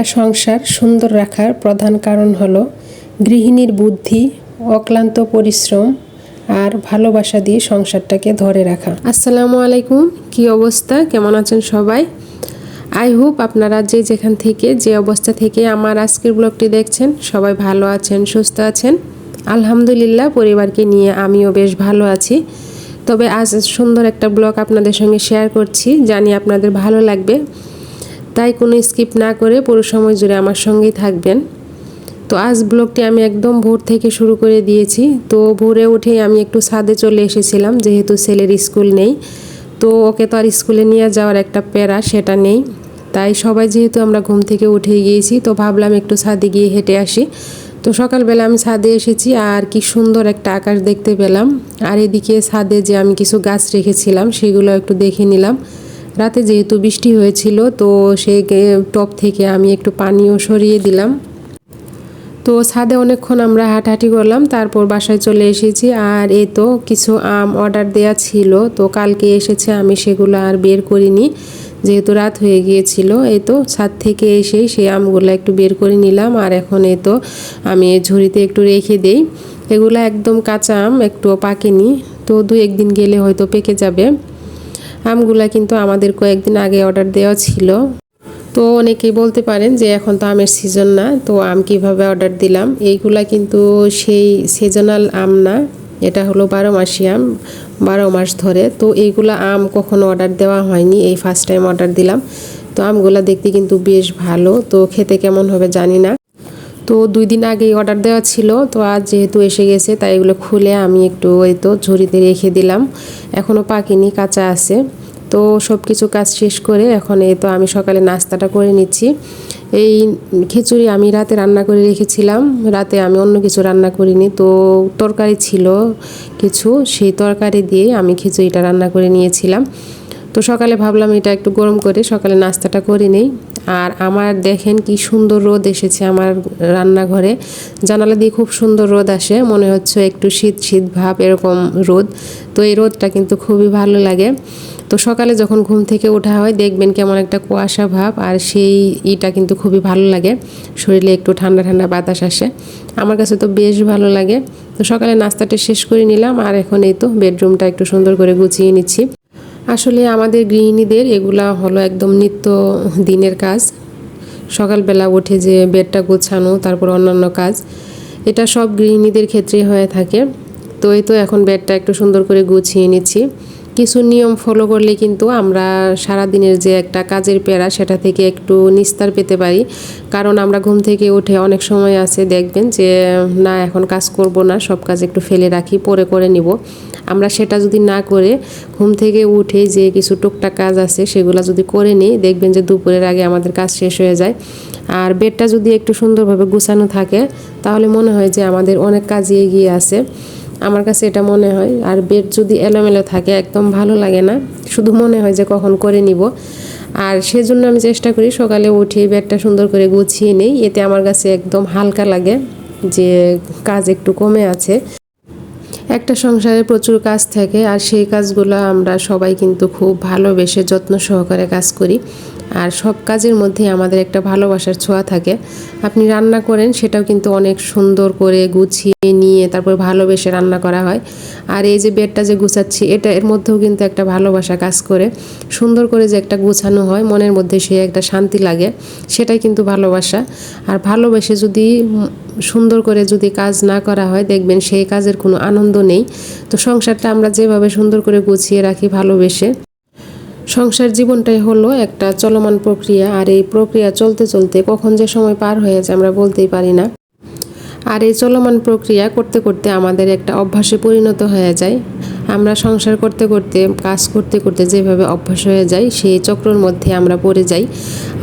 একটা সংসার সুন্দর রাখার প্রধান কারণ হল গৃহিণীর বুদ্ধি, অক্লান্ত পরিশ্রম আর ভালোবাসা দিয়ে সংসারটাকে ধরে রাখা। আসসালামু আলাইকুম, কি অবস্থা? কেমন আছেন সবাই? আই হোপ আপনারা যে যেখান থেকে, যে অবস্থা থেকে আমার আজকের ব্লগটি দেখছেন, সবাই ভালো আছেন, সুস্থ আছেন। আলহামদুলিল্লাহ, পরিবারকে নিয়ে আমিও বেশ ভালো আছি। তবে আজ সুন্দর একটা ব্লগ আপনাদের সঙ্গে শেয়ার করছি। জানি আপনাদের ভালো লাগবে। তাই কোনো স্কিপ না করে পুরো সময় জুড়ে আমার সঙ্গেই থাকবেন। তো আজ ব্লগটি আমি একদম ভোর থেকে শুরু করে দিয়েছি। তো ভোরে উঠেই আমি একটু ছাদে চলে এসেছিলাম, যেহেতু ছেলের স্কুল নেই। তো ওকে তো আর স্কুলে নিয়ে যাওয়ার একটা প্যারা, সেটা নেই। তাই সবাই যেহেতু আমরা ঘুম থেকে উঠে গিয়েছি, তো ভাবলাম একটু ছাদে গিয়ে হেঁটে আসি। তো সকালবেলা আমি ছাদে এসেছি, আর কি সুন্দর একটা আকাশ দেখতে পেলাম। আর এদিকে ছাদে যে আমি কিছু গাছ রেখেছিলাম, সেগুলো একটু দেখে নিলাম। রাতে যেহেতু বৃষ্টি হয়েছিল, তো সেই টপ থেকে আমি একটু পানিও সরিয়ে দিলাম। তো ছাদে অনেকক্ষণ আমরা হাঁটাহাঁটি করলাম, তারপর বাসায় চলে এসেছি। আর এ তো কিছু আম অর্ডার দেয়া ছিল, তো কালকে এসেছে, আমি সেগুলো আর বের করিনি। যেহেতু রাত হয়ে গিয়েছিল এই তো ছাদ থেকে এসেই সেই আমগুলো একটু বের করে নিলাম। আর এখন এই তো আমি ঝুড়িতে একটু রেখে দেই। এগুলো একদম কাঁচা আম, একটুও পাকেনি। তো দু একদিন গেলে হয়তো পেকে যাবে। আমগুলা কিন্তু আমাদের কয়েকদিন আগে অর্ডার দেওয়া ছিল। তো অনেকেই বলতে পারেন যে এখন তো আমের সিজন না, তো আম কীভাবে অর্ডার দিলাম? এইগুলা কিন্তু সেই সিজনাল আম না, এটা হলো বারো মাসি আম, বারো মাস ধরে। তো এইগুলা আম কখনো অর্ডার দেওয়া হয়নি, এই ফার্স্ট টাইম অর্ডার দিলাম। তো আমগুলা দেখতে কিন্তু বেশ ভালো, তো খেতে কেমন হবে জানি না। তো দুই দিন আগেই অর্ডার দেওয়া ছিল, তো আজ যেহেতু এসে গেছে, তাই এগুলো খুলে আমি একটু ওই তো ঝুড়িতে রেখে দিলাম। এখনও পাকিনি, কাঁচা আছে। তো সব কিছু কাজ শেষ করে এখন এই তো আমি সকালে নাস্তাটা করে নিচ্ছি। এই খিচুড়ি আমি রাতে রান্না করে রেখেছিলাম, রাতে আমি অন্য কিছু রান্না করিনি, তো তরকারি ছিল কিছু, সেই তরকারি দিয়ে আমি খিচুড়িটা রান্না করে নিয়েছিলাম। তো সকালে ভাবলাম এটা একটু গরম করে সকালে নাস্তাটা করে নেই। আর আমার দেখেন কি সুন্দর রোদ এসেছে আমার রান্নাঘরে। জানালা দিয়ে খুব সুন্দর রোদ আসে, মনে হচ্ছে একটু শীত শীত ভাব, এরকম রোদ। তো এই রোদটা কিন্তু খুবই ভালো লাগে। তো সকালে যখন ঘুম থেকে ওঠা হয় দেখবেন কেমন একটা কুয়াশা ভাব, আর সেই ইটা কিন্তু খুবই ভালো লাগে। শরীরে একটু ঠান্ডা ঠান্ডা বাতাস আসে। আমার কাছে তো বেশ ভালো লাগে। তো সকালে নাস্তাটা শেষ করে নিলাম, আর এখন এই তো বেডরুমটা একটু সুন্দর করে গুছিয়ে নিচ্ছি। আসলে আমাদের গৃহিণীদের এগুলা হলো একদম নিত্য দিনের কাজ। সকালবেলা উঠে যে বেডটা গোছানো, তারপর অন্যান্য কাজ, এটা সব গৃহিণীদের ক্ষেত্রে হয়ে থাকে। তো এই তো এখন বেডটা একটু সুন্দর করে গুছিয়ে নিচ্ছি। কিছু নিয়ম ফলো করলে কিন্তু আমরা সারা দিনের যে একটা কাজের পেরা সেটা থেকে একটু নিস্তার পেতে পারি। কারণ আমরা ঘুম থেকে উঠে অনেক সময় আছে, দেখবেন যে, না, এখন কাজ করব না, সব কাজ একটু ফেলে রাখি, পরে করে নিব। আমরা সেটা যদি না করে ঘুম থেকে উঠে যে কিছু টুকটাক কাজ আছে সেগুলো যদি করে নিই, দেখবেন যে দুপুরের আগে আমাদের কাজ শেষ হয়ে যায়। আর বেডটা যদি একটু সুন্দরভাবে গুছানো থাকে, তাহলে মনে হয় যে আমাদের অনেক কাজই এগিয়ে আছে। আমার কাছে এটা মনে হয়। আর বেড যদি এলোমেলো থাকে, একদম ভালো লাগে না। শুধু মনে হয় যে কখন করে নিব। আর সেজন্য আমি চেষ্টা করি সকালে উঠে বেডটা সুন্দর করে গুছিয়ে নেই। এতে আমার কাছে একদম হালকা লাগে যে কাজ একটু কমে আছে। একটা সংসারে প্রচুর কাজ থাকে আর সেই কাজগুলো আমরা সবাই কিন্তু খুব ভালোবেসে যত্ন সহকারে কাজ করি। আর সব কাজের মধ্যে আমাদের একটা ভালোবাসার ছোঁয়া থাকে। আপনি রান্না করেন, সেটাও কিন্তু অনেক সুন্দর করে গুছিয়ে নিয়ে তারপর ভালোবেসে রান্না করা হয়। আর এই যে বেডটা যে গুছাচ্ছি, এটা এর মধ্যেও কিন্তু একটা ভালোবাসা কাজ করে। সুন্দর করে যে একটা গুছানো হয়, মনের মধ্যে সে একটা শান্তি লাগে, সেটাই কিন্তু ভালোবাসা। আর ভালোবেসে যদি সুন্দর করে যদি কাজ না করা হয়, দেখবেন সেই কাজের কোনো আনন্দ নেই। তো সংসারটা আমরা যেভাবে সুন্দর করে গুছিয়ে রাখি ভালোবেসে। সংসার জীবনটাই হলো একটা চলমান প্রক্রিয়া, আর এই প্রক্রিয়া চলতে চলতে কখন যে সময় পার হয়ে যায় আমরা বলতেই পারি না। আর এই চলমান প্রক্রিয়া করতে করতে আমাদের একটা অভ্যাসে পরিণত হয়ে যায়। আমরা সংসার করতে করতে, কাজ করতে করতে যেভাবে অভ্যাস হয়ে যায় সেই চক্রর মধ্যে আমরা পড়ে যাই।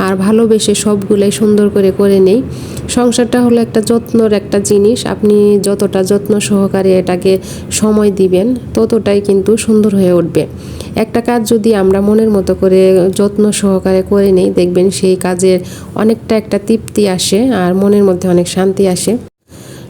আর ভালোবেসে সবগুলোই সুন্দর করে করে নেই। সংসারটা হলো একটা যত্নর একটা জিনিস। আপনি যতটা যত্ন সহকারে এটাকে সময় দিবেন, ততটাই কিন্তু সুন্দর হয়ে উঠবে। একটা কাজ যদি আমরা মনের মতো করে যত্ন সহকারে করে নেই, দেখবেন সেই কাজের অনেকটা একটা তৃপ্তি আসে আর মনের মধ্যে অনেক শান্তি আসে।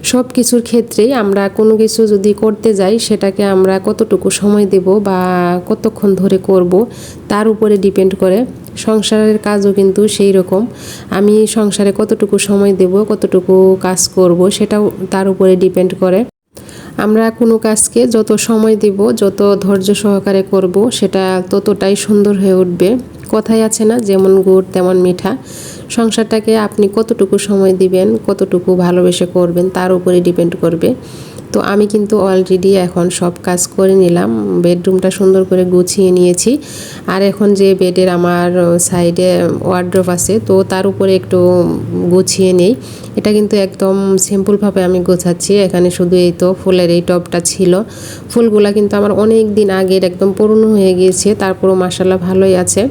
সব কিছুর ক্ষেত্রেই আমরা কোনো কিছু যদি করতে যাই, সেটাকে আমরা কতটুকু সময় দেব বা কতক্ষণ ধরে করব, তার উপরে ডিপেন্ড করে। সংসারের কাজও কিন্তু সেই রকম। আমি সংসারে কতটুকু সময় দেব, কতটুকু কাজ করব, সেটাও তার উপরে ডিপেন্ড করে। আমরা কোনো কাজকে যত সময় দিব, যত ধৈর্য সহকারে করব, সেটা ততটাই সুন্দর হয়ে উঠবে। কথাই আছে না, যেমন গুড় তেমন মিঠা। সংসারটাকে আপনি কতটুকু সময় দিবেন কতটুকু ভালোবেসে করবেন তার উপরে ডিপেন্ড করবে। তো আমি কিন্তু অলরেডি এখন সব কাজ করে নিলাম। বেডরুমটা সুন্দর করে গুছিয়ে নিয়েছি। আর এখন যে বেডের আমার সাইডে ওয়ার্ড্রপ আছে, তো তার উপরে একটু গুছিয়ে নেই। এটা কিন্তু একদম সিম্পলভাবে আমি গোছাচ্ছি। এখানে শুধু এই তো ফুলের এই টবটা ছিল। ফুলগুলা কিন্তু আমার অনেক দিন আগের, একদম পুরনো হয়ে গিয়েছে। তারপরও মাসাল্লাহ ভালোই আছে।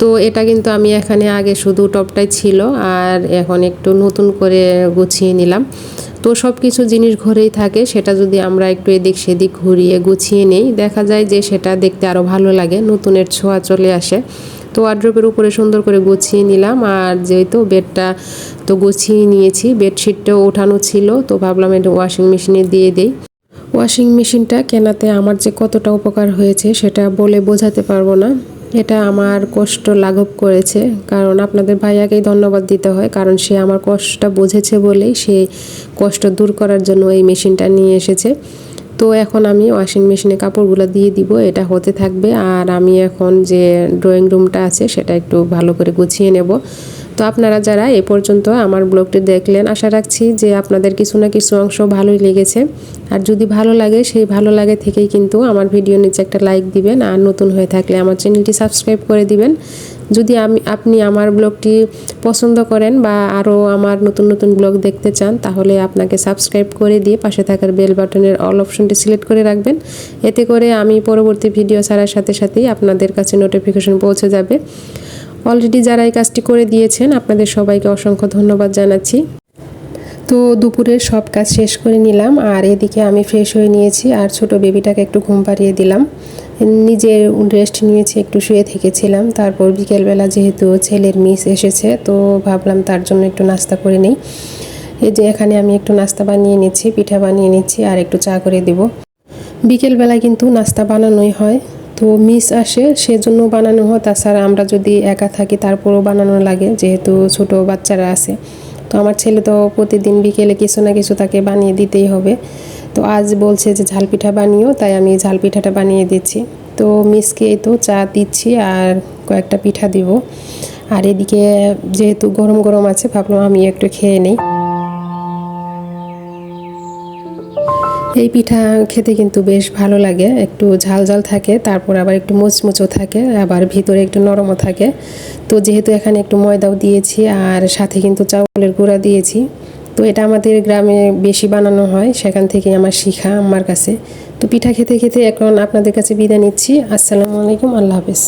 তো এটা কিন্তু আমি এখানে আগে শুধু টপটাই ছিল। আর এখন একটু নতুন করে গুছিয়ে নিলাম। তো সব কিছু জিনিস ঘরেই থাকে, সেটা যদি আমরা একটু এদিক সেদিক ঘুরিয়ে গুছিয়ে নেই, দেখা যায় যে সেটা দেখতে আরও ভালো লাগে, নতুনের ছোঁয়া চলে আসে। তো ওয়ার্ড্রপের উপরে সুন্দর করে গুছিয়ে নিলাম, আর যেহেতু বেডটা তো গুছিয়ে নিয়েছি, বেডশিটটাও ওঠানো ছিল, তো ভাবলাম এটা ওয়াশিং মেশিনে দিয়ে দেই। ওয়াশিং মেশিনটা কেনাতে আমার যে কতটা উপকার হয়েছে সেটা বলে বোঝাতে পারব না। এটা আমার কষ্ট লাঘব করেছে। কারণ আপনাদের ভাইয়াকেই ধন্যবাদ দিতে হয়, কারণ সে আমার কষ্টটা বুঝেছে বলেই সে কষ্ট দূর করার জন্য এই মেশিনটা নিয়ে এসেছে। তো এখন আমি ওয়াশিং মেশিনে কাপড়গুলো দিয়ে দিব, এটা হতে থাকবে। আর আমি এখন যে ড্রয়িং রুমটা আছে, সেটা একটু ভালো করে গুছিয়ে নেব। তো আপনারা যারা এ পর্যন্ত আমার ব্লগটি দেখলেন, আশা রাখছি যে আপনাদের কিছু না কিছু অংশ ভালোই লেগেছে। আর যদি ভালো লাগে, সেই ভালো লাগে থেকেই কিন্তু আমার ভিডিও নিচে একটা লাইক দিবেন আর নতুন হয়ে থাকলে আমার চ্যানেলটি সাবস্ক্রাইব করে দিবেন। যদি আমি, আপনি আমার ব্লগটি পছন্দ করেন বা আরও আমার নতুন নতুন ব্লগ দেখতে চান, তাহলে আপনাকে সাবস্ক্রাইব করে দিয়ে পাশে থাকার বেল বাটনের অল অপশনটি সিলেক্ট করে রাখবেন। এতে করে আমি পরবর্তী ভিডিও ছাড়ার সাথে সাথেই আপনাদের কাছে নোটিফিকেশন পৌঁছে যাবে। অলরেডি যারা এই কাজটি করে দিয়েছেন, আপনাদের সবাইকে অসংখ্য ধন্যবাদ জানাচ্ছি। তো দুপুরের সব কাজ শেষ করে নিলাম, আর এদিকে আমি ফ্রেশ হয়ে নিয়েছি, আর ছোট বেবিটাকে একটু ঘুম পাড়িয়ে দিলাম। নিজে রেস্ট নিয়েছি, একটু শুয়ে থেকেছিলাম, তারপর বিকেলবেলা যেহেতু ছেলের মিস এসেছে, তো ভাবলাম তার জন্য একটু নাস্তা করে নিই। এই যে এখানে আমি একটু নাস্তা বানিয়ে নিচ্ছি, পিঠা বানিয়ে নিচ্ছি, আর একটু চা করে দেব। বিকেলবেলায় কিন্তু নাস্তা বানানোই হয়। তো মিস আসে, সেজন্য বানানো হয়। তাছাড়া আমরা যদি একা থাকি, তারপরও বানানো লাগে, যেহেতু ছোট বাচ্চারা আছে। তো আমার ছেলে তো প্রতিদিন বিকেলে কিছু না কিছু তাকে বানিয়ে দিতেই হবে। তো আজ বলছে যে, ঝাল পিঠা বানিও তাই আমি ঝাল পিঠাটা বানিয়ে দিচ্ছি। তো মিসকে তো চা দিচ্ছি আর কয়েকটা পিঠা দিব। আর এদিকে যেহেতু গরম গরম আছে, ভাবলাম আমি একটু খেয়ে নিই। এই পিঠা খেতে কিন্তু বেশ ভালো লাগে। একটু ঝাল ঝাল থাকে, তারপর আবার একটু মুচমুচো থাকে, আবার ভিতরে একটু নরমও থাকে। তো যেহেতু এখানে একটু ময়দাও দিয়েছি, আর সাথে কিন্তু চাউলের গুঁড়া দিয়েছি, তো এটা আমাদের গ্রামে বেশি বানানো হয়, সেখান থেকে আমার শিখা আমার কাছে। তো পিঠা খেতে খেতে এখন আপনাদের কাছে বিদায় নিচ্ছি। আসসালামু আলাইকুম, আল্লাহ হাফেজ।